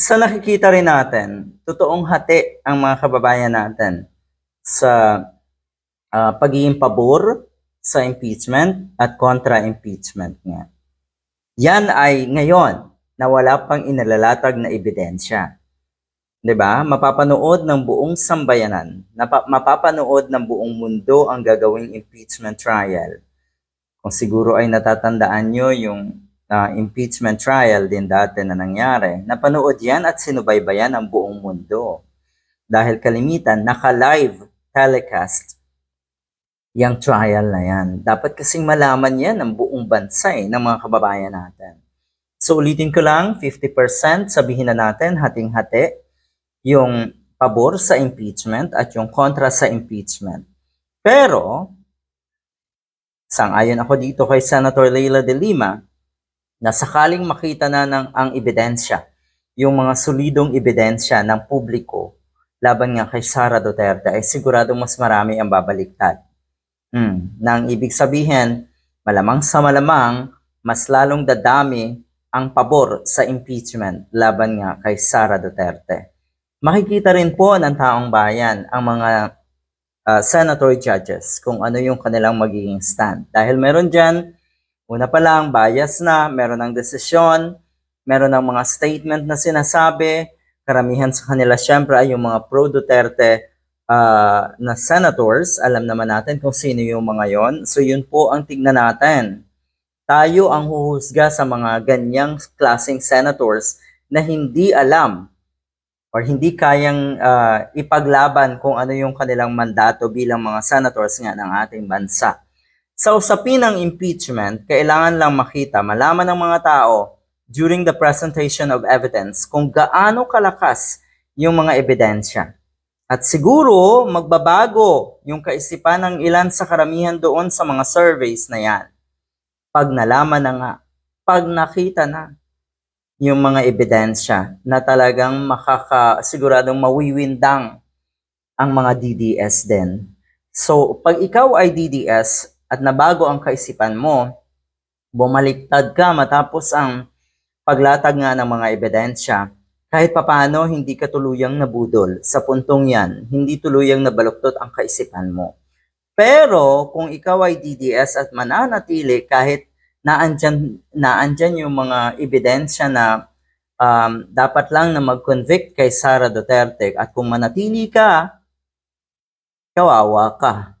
sa nakikita rin natin, totoong hati ang mga kababayan natin sa ah, pagiging pabor sa impeachment at kontra-impeachment nga. Yan ay ngayon na wala pang inalalatag na ebidensya. 'Di ba? Mapapanood ng buong sambayanan, napa- mapapanood ng buong mundo ang gagawing impeachment trial. Kung siguro ay natatandaan nyo yung ah, impeachment trial din dati na nangyari, napanood yan at sinubaybayan ng buong mundo. Dahil kalimitan, naka-live telecast yung trial na yan. Dapat kasing malaman yan ng buong bansa eh, ng mga kababayan natin. So ulitin ko lang, 50% sabihin na natin, hating-hati, yung pabor sa impeachment at yung kontra sa impeachment. Pero, sang-ayon ako dito kay Senator Leila de Lima, na sakaling makita na ng ang ebidensya, yung mga solidong ebidensya ng publiko laban nga kay Sara Duterte ay siguradong mas marami ang babaliktad. Hmm. Nang ibig sabihin, malamang sa malamang, mas lalong dadami ang pabor sa impeachment laban nga kay Sara Duterte. Makikita rin po ng taong bayan ang mga uh, senator judges kung ano yung kanilang magiging stand. Dahil meron dyan, una pa lang, bias na, meron ng desisyon, meron ng mga statement na sinasabi, karamihan sa kanila syempre ay yung mga pro-Duterte uh, na senators. Alam naman natin kung sino yung mga yon. So yun po ang tignan natin. Tayo ang huhusga sa mga ganyang klaseng senators na hindi alam or hindi kayang uh, ipaglaban kung ano yung kanilang mandato bilang mga senators nga ng ating bansa. Sa usapin ng impeachment, kailangan lang makita, malaman ng mga tao during the presentation of evidence kung gaano kalakas yung mga ebidensya. At siguro magbabago yung kaisipan ng ilan sa karamihan doon sa mga surveys na yan. Pag nalaman na nga, pag nakita na, yung mga ebidensya na talagang makakasiguradong mawiwindang ang mga DDS din. So, pag ikaw ay DDS at nabago ang kaisipan mo, bumaliktad ka matapos ang paglatag nga ng mga ebidensya, kahit papano hindi ka tuluyang nabudol sa puntong yan, hindi tuluyang nabaluktot ang kaisipan mo. Pero kung ikaw ay DDS at mananatili kahit naandyan, naandyan yung mga ebidensya na um, dapat lang na mag-convict kay Sara Duterte at kung manatili ka, kawawa ka.